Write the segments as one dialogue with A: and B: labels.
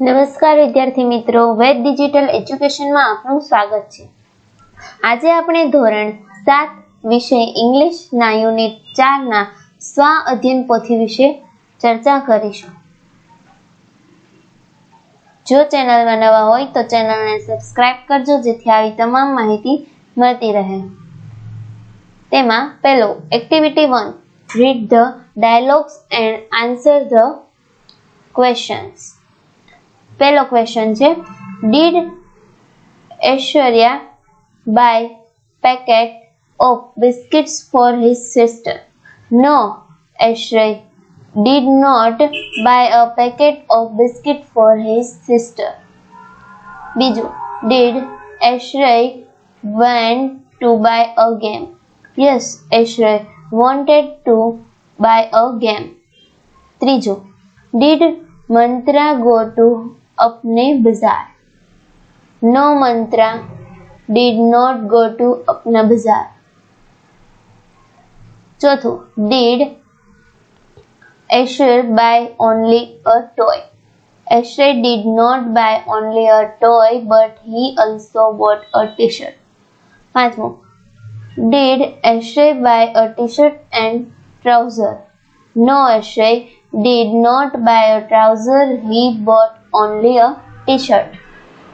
A: નમસ્કાર વિદ્યાર્થી મિત્રો, વેદ ડિજિટલ એજ્યુકેશનમાં આપનું સ્વાગત છે. આજે આપણે ધોરણ સાત વિષય ઇંગ્લિશના યુનિટ ચારના સ્વ અધ્યયન પોથી વિશે ચર્ચા કરીશું. જો ચેનલમાં નવા હોય તો ચેનલને સબસ્ક્રાઇબ કરજો, જેથી આવી તમામ માહિતી મળતી રહે. તેમાં પહેલો activity one read the dialogues and answer the questions પહેલો ક્વેશ્ચન છે did Aishwarya buy packet of biscuits for his sister no Aishwarya did not buy a packet of biscuit for his sister. બીજું did Ashrey went to buy a game? Yes, Ashrey wanted to buy a game. ત્રીજું did Mantra go to अपने bazaar. No mantra did not go to अपना bazaar. चौथુं did Asher buy only a toy. Asher did not buy only a toy but he also bought a t-shirt. पांचवो Did Asher buy a t-shirt and trouser? No, Asher did not buy a trouser. He bought only a t-shirt.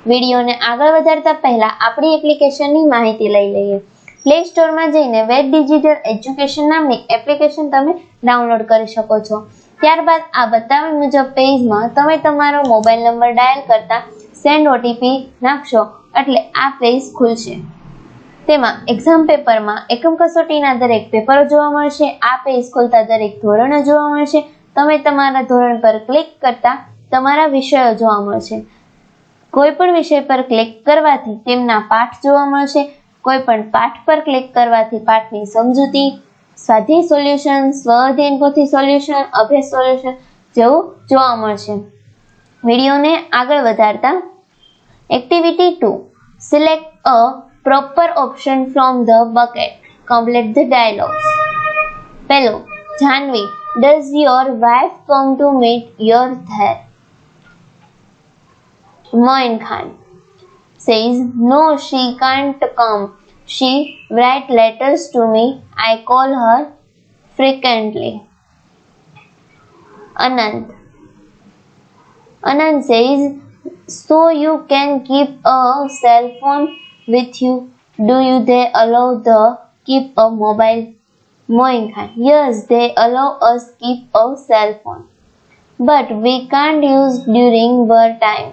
A: વિડીયોને આગળ વધારતા પહેલા આપણી એપ્લિકેશનની માહિતી લઈ લઈએ પ્લે સ્ટોરમાં જઈને વેબ ડિજિટલ એજ્યુકેશન નામની એપ્લિકેશન તમે ડાઉનલોડ કરી શકો છો ત્યારબાદ આ બતાવ્યા મુજબ પેજમાં તમે તમારો મોબાઈલ નંબર ડાયલ કરતા સેન્ડ ઓટીપી નાખશો એટલે આ પેજ ખુલશે તેમાં એક્ઝામ પેપરમાં એકમ કસોટીના દરેક પેપરો જોવા મળશે, આ પેજ ખોલતા દરેક ધોરણો જોવા મળશે તમે તમારા ધોરણ પર ક્લિક કરતા તમારા વિષયો જોવા મળશે. કોઈ પણ વિષય પર ક્લિક કરવાથી તેમના પાઠ જોવા મળશે. કોઈ પણ પાઠ પર ક્લિક કરવાથી પાઠની સમજૂતી સ્વાધ્યાય સોલ્યુશન સ્વ અધ્યયન પોથી સોલ્યુશન અભ્યાસ સોલ્યુશન જેવું જોવા મળશે. વિડીયોને આગળ વધારતા activity two select a proper option from the bucket complete the dialogues પહેલો, Janvi. Does your wife come to meet your there? Moin Khan says, No, she can't come. She writes letters to me. I call her frequently. Anand. Anand says, So you can keep a cell phone with you? Do you they allow the keep a mobile moin khan yes they allow us keep our cell phone but we can't use during war time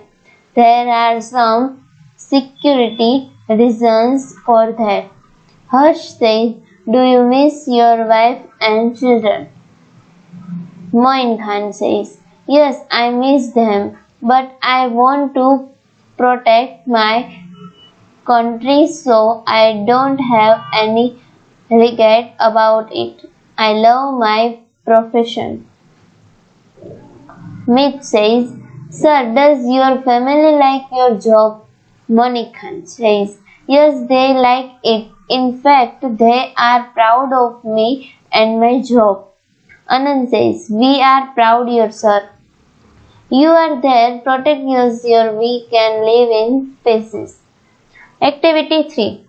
A: there are some security reasons for that. Harsh says, Do you miss your wife and children? Moin Khan says, Yes, I miss them, but I want to protect my country so I don't have any regret about it. I love my profession. Mitch says, Sir, does your family like your job? Monique Khan says, Yes, they like it. In fact, they are proud of me and my job. Anand says, We are proud, your sir. You are there, protect us, your we can live in peace. Activity 3.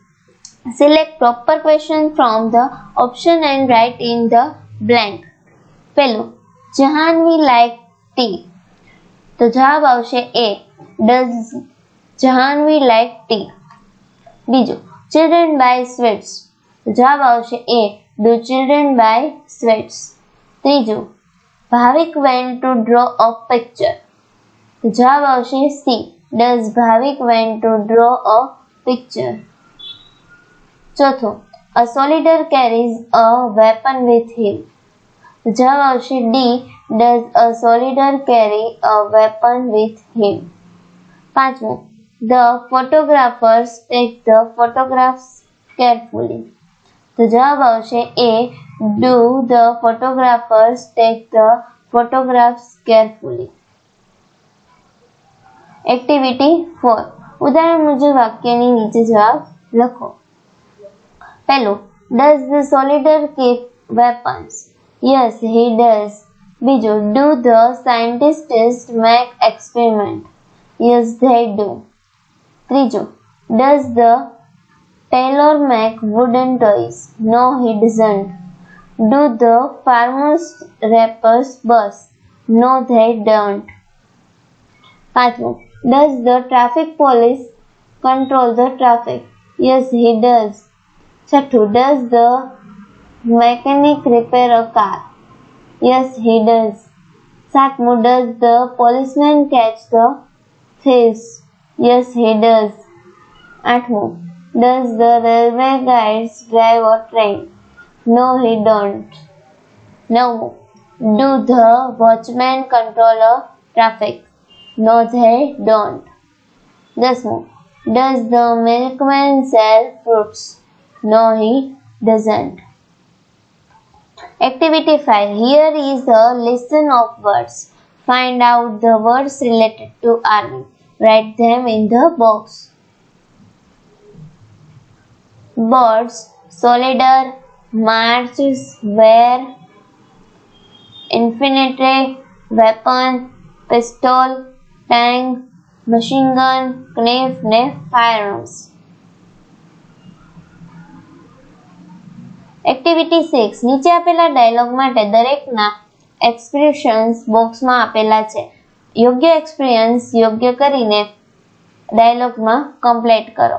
A: Select proper question from the option and write in the blank. પહેલું, Jahnavi like T તો જવાબ આવશે એ does Jahnavi like tea બીજું children buy sweets જવાબ આવશે એ do children buy sweets ત્રીજું Bhavik want to draw a picture જવાબ આવશે C does Bhavik want to draw a picture ચોથું a soldier carries a weapon with him જવાબ આવશે D does a soldier carry a weapon with him પાંચમું The photographers take the photographs carefully. તો જવાબ આવશે A Do the photographers take the photographs carefully? Activity four ઉદાહરણ મુજબ વાક્યની નીચે જવાબ લખો Hello. does the soldier keep weapons? Yes, he does. Bijou, do the scientists make experiment? Yes, they do. Triju, does the tailor make wooden toys? No, he doesn't. Do the farmers rappers bus? No, they don't. Patmo, does the traffic police control the traffic? Yes, he does. So too does the mechanic repair a car? Yes, he does. Satmu does the policeman catch the thieves? Yes, he does. Atmu does the railway guides drive a train? No, he don't. No, do the watchmen control a traffic? No, they don't. This move. Does the milkman sell fruits? No, he doesn't. Activity 5. Here is a list of words. Find out the words related to army. Write them in the box. Birds, soldier, marches, where, infantry, weapon, pistol, tank, machine gun, knife, ને firearms. Activity six નીચે આપેલા dialog માટે દરેકના expressions બોક્સમાં આપેલા છે. યોગ્ય experience યોગ્ય કરીને ડાયલોગમાં કમ્પ્લીટ કરો.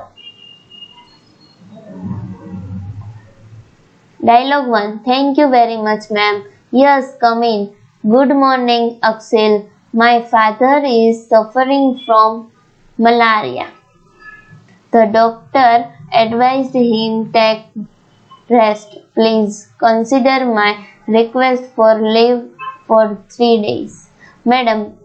A: Dialogue one thank you very much ma'am yes come in good morning Akshil my father is suffering from malaria. The doctor advised him take rest. Please consider my request for leave for three days. Madam,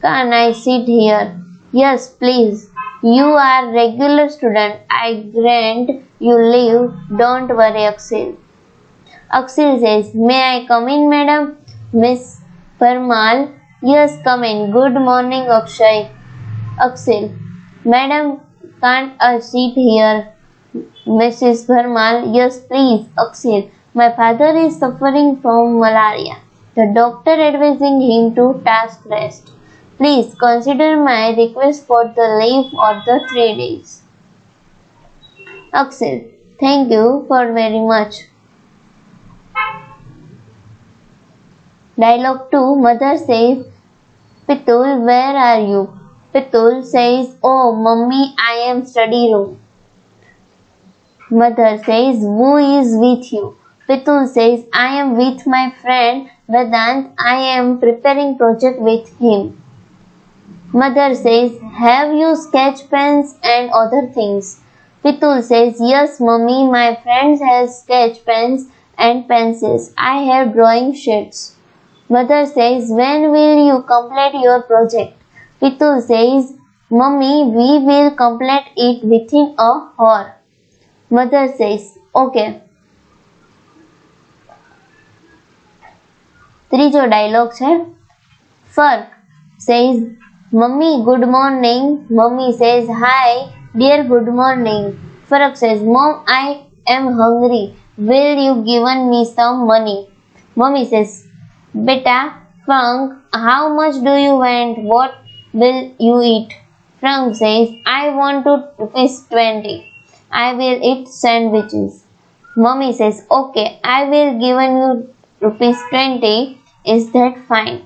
A: can I sit here? Yes, please. You are regular student. I grant you leave. Don't worry, Aksil. Aksil says, May I come in, madam? Miss Parmal, yes, come in. Good morning, Akshay. Aksil, madam, can't I sit here? Mrs. Bharmal, yes, please, Aksil. My father is suffering from malaria. The doctor advising him to task rest. Please consider my request for the leave or the three days. Aksil, thank you for very much. Dialogue 2 Mother says, Pitul, where are you? Pitul says, Oh, mummy, I am study room. Mother says, Who is with you? Pitul says, I am with my friend Vedant. I am preparing project with him. Mother says, Have you sketch pens and other things? Pitul says, Yes, mummy, my friend has sketch pens and pencils. I have drawing sheets. Mother says, When will you complete your project? Pitul says, Mummy, we will complete it within a hour. Mother says, Okay. ત્રીજો dialogue છે Frank says mummy good morning mummy says hi dear good morning Frank says mom I am hungry will you given me some money mummy says બેટા Frank how much do you want what will you eat Frank says, I want to rupees 20. I will eat sandwiches. Mummy says, okay, I will give you rupees 20. Is that fine?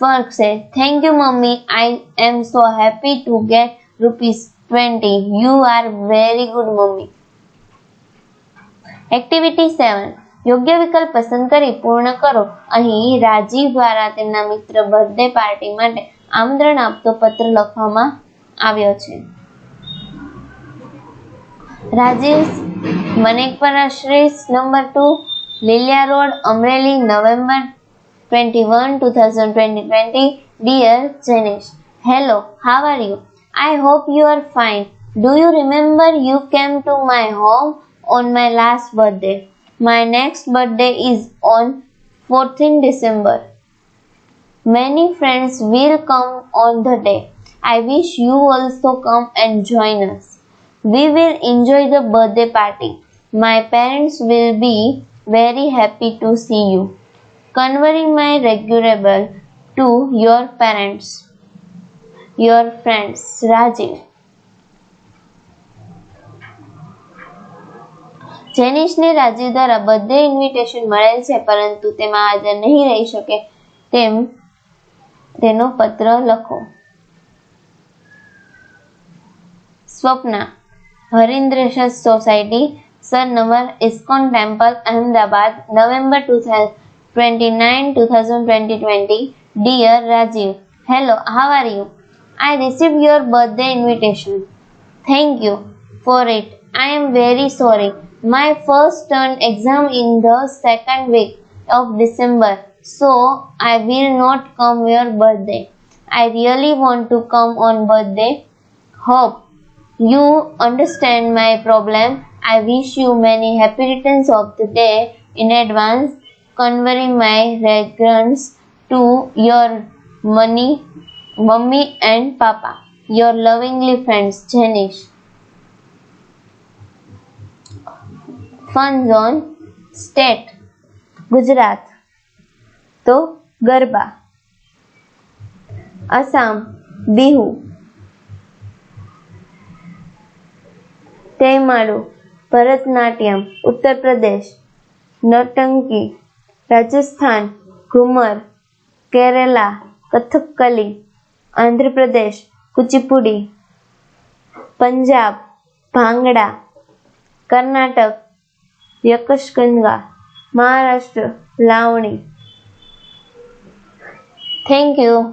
A: Ferg says, thank you mommy. I am so happy to get rupees 20. You are very good mommy. Activity seven યોગ્ય વિકલ્પ પસંદ કરી પૂર્ણ કરો અહીં રાજીવ દ્વારા તેમના મિત્ર બર્થડે પાર્ટી માટે આમંત્રણ આપતો પત્ર લખવામાં આવ્યો છે Rajiv મનેકપરાશ્રીસ number two Lilia road Amreli November twenty one two thousand twenty twenty dear જેનેશ hello how are you I hope you are fine. Do you remember you came to my home on my last birthday? My next birthday is on 14th December. Many friends will come on the day. I wish you also come and join us. We will enjoy the birthday party. My parents will be very happy to see you. Conveying my regretable to your parents. your friends. Rajiv. જેનિશને રાજીવ દ્વારા birthday invitation મળેલ છે પરંતુ તેમાં હાજર નહીં રહી શકે તેમ તેનો પત્ર લખો Swapna Harindra Society, Sarnavar Iskon Temple, Ahmedabad, November 29, 2020. Dear Rajiv, Hello, how are you? I received your birthday invitation. Thank you for it. I am very sorry. My first turn exam in the second week of December, so I will not come your birthday. I really want to come on birthday. Hope you understand my problem. I wish you many happy returns of the day in advance, conveying my regrets to your money Mummy and Papa. Your lovingly friends, Janish. Fun Zone, State, Gujarat તો garba Assam Bihu તૈમાળુ Bharatanatyam Uttar Pradesh nautanki, Rajasthan, ghoomar, Kerala, Kathakali, Andhra Pradesh, Kuchipudi, Punjab, bhangra, Karnataka, Yakshagana, Maharashtra, lavani. Thank you